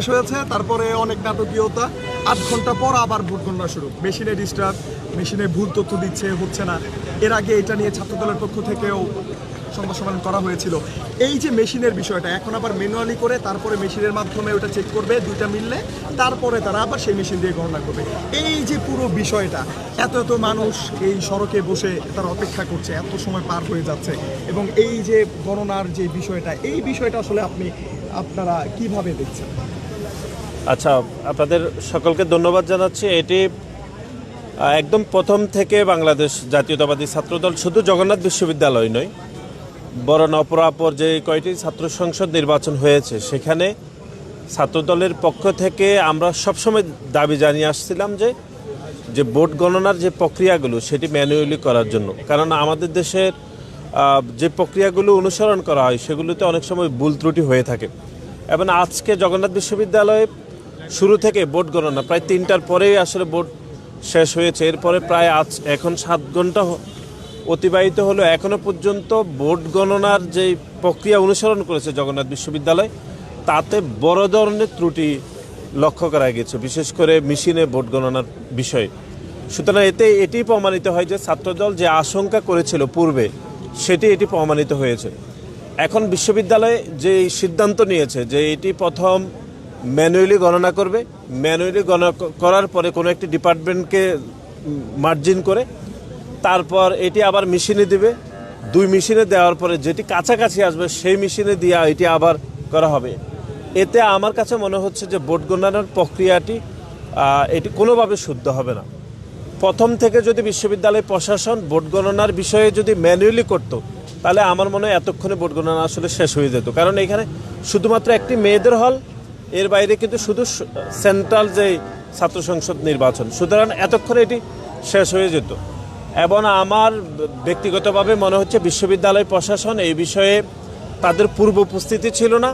শেষ হয়েছে, তারপরে অনেক নাটকীয়তা। আট ঘণ্টা পর আবার ভোট গণনা শুরু। মেশিনে ডিস্টার্ব মেশিনে ভুল তথ্য দিচ্ছে, হচ্ছে না। এর আগে এটা নিয়ে ছাত্রদলের পক্ষ থেকেও সংবাদ সম্মেলন করা হয়েছিল। এই যে মেশিনের বিষয়টা, এখন আবার ম্যানুয়ালি করে তারপরে মেশিনের মাধ্যমে ওটা চেক করবে, দুইটা মিললে তারপরে তারা আবার সেই মেশিন দিয়ে গণনা করবে। এই যে পুরো বিষয়টা, এত এত মানুষ এই সড়কে বসে তারা অপেক্ষা করছে, এত সময় পার হয়ে যাচ্ছে। এবং এই যে গণনার যে বিষয়টা, এই বিষয়টা আসলে আপনি, আপনারা কীভাবে দেখছেন? আচ্ছা আপনাদের সকলকে ধন্যবাদ জানাচ্ছি। এটি একদম প্রথম থেকে বাংলাদেশ জাতীয়তাবাদী ছাত্রদল শুধু জগন্নাথ বিশ্ববিদ্যালয় নয়, বরং অপরাপর যে কয়টি ছাত্র সংসদ নির্বাচন হয়েছে, সেখানে ছাত্রদলের পক্ষ থেকে আমরা সবসময় দাবি জানিয়ে আসছিলাম যে যে ভোট গণনার যে প্রক্রিয়াগুলো, সেটি ম্যানুয়ালি করার জন্য। কারণ আমাদের দেশের যে প্রক্রিয়াগুলো অনুসরণ করা হয়, সেগুলোতে অনেক সময় ভুল ত্রুটি হয়ে থাকে। এবং আজকে জগন্নাথ বিশ্ববিদ্যালয়ে শুরু থেকে ভোট গণনা, প্রায় তিনটার পরেই আসলে ভোট শেষ হয়েছে। এরপরে প্রায় আজ এখন সাত ঘণ্টা অতিবাহিত হলো। এখনও পর্যন্ত ভোট গণনার যে প্রক্রিয়া অনুসরণ করেছে জগন্নাথ বিশ্ববিদ্যালয়, তাতে বড় ধরনের ত্রুটি লক্ষ্য করা গেছে, বিশেষ করে মেশিনে ভোট গণনার বিষয়ে। সুতরাং এতে, এটি প্রমাণিত হয় যে ছাত্রদল যে আশঙ্কা করেছিল পূর্বে, সেটি এটি প্রমাণিত হয়েছে। এখন বিশ্ববিদ্যালয়ে যে সিদ্ধান্ত নিয়েছে যে এটি প্রথম ম্যানুয়ালি গণনা করবে, ম্যানুয়ালি গণনা করার পরে কোনো একটি ডিপার্টমেন্টকে মার্জিন করে, তারপর এটি আবার মেশিনে দিবে। দুই মেশিনে দেওয়ার পরে যেটি কাছাকাছি আসবে, সেই মেশিনে দিয়ে এটি আবার করা হবে। এতে আমার কাছে মনে হচ্ছে যে ভোট গণনার প্রক্রিয়াটি এটি কোনোভাবে শুদ্ধ হবে না। প্রথম থেকে যদি বিশ্ববিদ্যালয় প্রশাসন ভোট গণনার বিষয়ে যদি ম্যানুয়ালি করতো, তাহলে আমার মনে হয় এতক্ষণে ভোট গণনা আসলে শেষ হয়ে যেত। কারণ এখানে শুধুমাত্র একটি মেয়েদের হল এর বাইরে কিন্তু শুধু সেন্ট্রাল যে ছাত্র সংসদ নির্বাচন। সুতরাং এতক্ষণে এটি শেষ হয়ে যেত। এবং আমার ব্যক্তিগতভাবে মনে হচ্ছে বিশ্ববিদ্যালয় প্রশাসন এই বিষয়ে তাদের পূর্ব উপস্থিতি ছিল না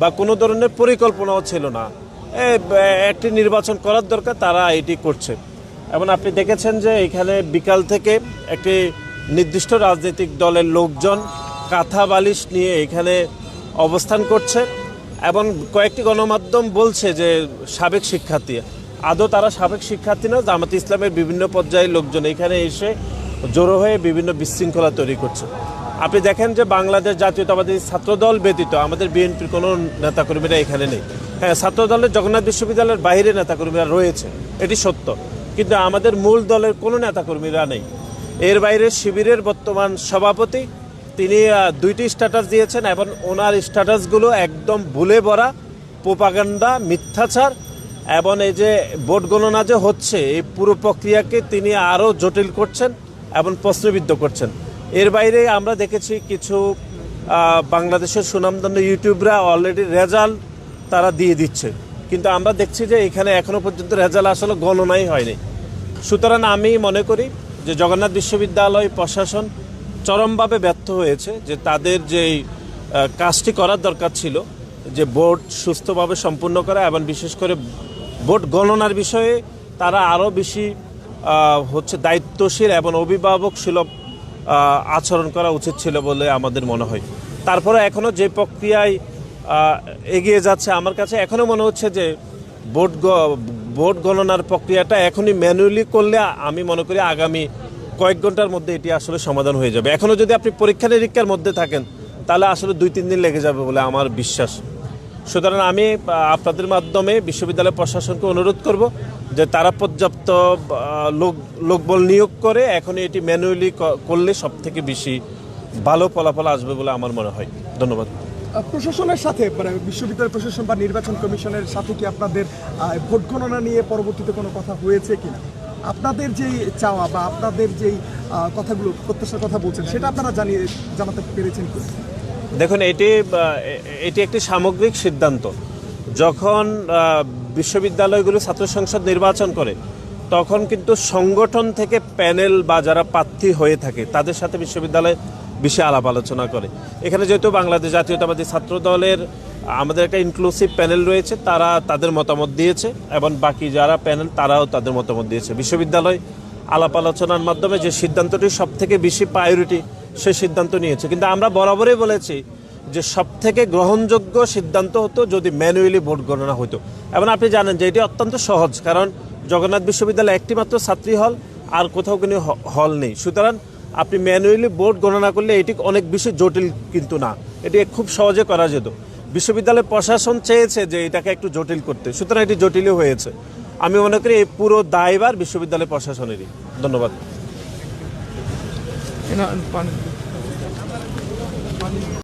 বা কোনো ধরনের পরিকল্পনাও ছিল না। একটি নির্বাচন করার দরকার, তারা এটি করছে। এবং আপনি দেখেছেন যে এখানে বিকাল থেকে একটি নির্দিষ্ট রাজনৈতিক দলের লোকজন কাঁথা বালিশ নিয়ে এখানে অবস্থান করছে। এবং কয়েকটি গণমাধ্যম বলছে যে সাবেক শিক্ষার্থী, আদৌ তারা সাবেক শিক্ষার্থী না, জামাত ইসলামের বিভিন্ন পর্যায়ের লোকজন এখানে এসে জড়ো হয়ে বিভিন্ন বিশৃঙ্খলা তৈরি করছে। আপনি দেখেন যে বাংলাদেশ জাতীয়তাবাদী ছাত্রদল ব্যতীত আমাদের বিএনপির কোনো নেতাকর্মীরা এখানে নেই। হ্যাঁ ছাত্রদলের জগন্নাথ বিশ্ববিদ্যালয়ের বাইরে নেতাকর্মীরা রয়েছে, এটি সত্য। কিন্তু আমাদের মূল দলের কোনো নেতাকর্মীরা নেই। এর বাইরে শিবিরের বর্তমান সভাপতি তিনি দুইটি স্ট্যাটাস দিয়েছেন এবং ওনার স্ট্যাটাসগুলো একদম ভুলে ভরা, প্রোপাগান্ডা, মিথ্যাচার এবং এই যে ভোট গণনা যে হচ্ছে, এই পুরো প্রক্রিয়াকে তিনি আরও জটিল করছেন এবং প্রশ্নবিদ্ধ করছেন। এর বাইরে আমরা দেখেছি কিছু বাংলাদেশের সুনামধন্য ইউটিউবরা অলরেডি রেজাল্ট তারা দিয়ে দিচ্ছে। কিন্তু আমরা দেখছি যে এখানে এখনও পর্যন্ত রেজাল্ট আসলে গণনাই হয়নি। সুতরাং আমি মনে করি যে জগন্নাথ বিশ্ববিদ্যালয় প্রশাসন চরমভাবে ব্যর্থ হয়েছে যে তাদের যে কাজটি করার দরকার ছিল, যে ভোট সুস্থভাবে সম্পূর্ণ করা এবং বিশেষ করে ভোট গণনার বিষয়ে তারা আরও বেশি হচ্ছে দায়িত্বশীল এবং অভিভাবক সুলভ আচরণ করা উচিত ছিল বলে আমাদের মনে হয়। তারপরে এখনও যে প্রক্রিয়ায় এগিয়ে যাচ্ছে আমার কাছে এখনও মনে হচ্ছে যে ভোট ভোট গণনার প্রক্রিয়াটা এখনই ম্যানুয়ালি করলে আমি মনে করি আগামী কয়েক ঘণ্টার মধ্যে এটি আসলে সমাধান হয়ে যাবে। এখনও যদি আপনি পরীক্ষা নিরীক্ষার মধ্যে থাকেন, তাহলে আসলে দুই, তিন দিন লেগে যাবে বলে আমার বিশ্বাস। সুতরাং আমি আপনাদের মাধ্যমে বিশ্ববিদ্যালয় প্রশাসনকে অনুরোধ করব যে তারা পর্যাপ্ত লোক, লোকবল নিয়োগ করে এখন এটি ম্যানুয়ালি করলে সব থেকে বেশি ভালো ফলাফল আসবে বলে আমার মনে হয়। ধন্যবাদ। প্রশাসনের সাথে মানে বিশ্ববিদ্যালয় প্রশাসন বা নির্বাচন কমিশনের সাথে কি আপনাদের ভোট গণনা নিয়ে পরবর্তীতে কোনো কথা হয়েছে কিনা? আপনাদের যেই চাওয়া বা আপনাদের যেই কথাগুলো, প্রত্যাশার কথা বলছেন, সেটা আপনারা জানিয়ে, জানাতে পেরেছেন কি? দেখুন, এটি এটি একটি সামগ্রিক সিদ্ধান্ত। যখন বিশ্ববিদ্যালয়গুলো ছাত্র সংসদ নির্বাচন করে, তখন কিন্তু সংগঠন থেকে প্যানেল বা যারা প্রার্থী হয়ে থাকে, তাদের সাথে বিশ্ববিদ্যালয় বেশি আলাপ আলোচনা করে। এখানে যেহেতু বাংলাদেশ জাতীয়তাবাদী ছাত্র দলের আমাদের একটা ইনক্লুসিভ প্যানেল রয়েছে, তারা তাদের মতামত দিয়েছে এবং বাকি যারা প্যানেল তারাও তাদের মতামত দিয়েছে। বিশ্ববিদ্যালয় আলাপ আলোচনার মাধ্যমে যে সিদ্ধান্তটি সব থেকে বেশি প্রায়োরিটি সে সিদ্ধান্ত নিয়েছে। কিন্তু আমরা বরাবরই বলেছি যে সব থেকে গ্রহণযোগ্য সিদ্ধান্ত হতো যদি ম্যানুয়ালি ভোট গণনা হতো। এবং আপনি জানেন যে এটি অত্যন্ত সহজ, কারণ জগন্নাথ বিশ্ববিদ্যালয়ে একটি মাত্র ছাত্রী হল, আর কোথাও কোনো হল নেই। সুতরাং আপনি ম্যানুয়ালি ভোট গণনা করলে এটি অনেক বেশি জটিল কিন্তু না। এটি খুব সহজে করা যেত। বিশ্ববিদ্যালয় প্রশাসন চেয়েছে যে এটাকে একটু জটিল করতে। সুতরাং এটি জটিলও হয়েছে। আমি মনে করি এই পুরো দায়বার বিশ্ববিদ্যালয় প্রশাসনেরই। ধন্যবাদ।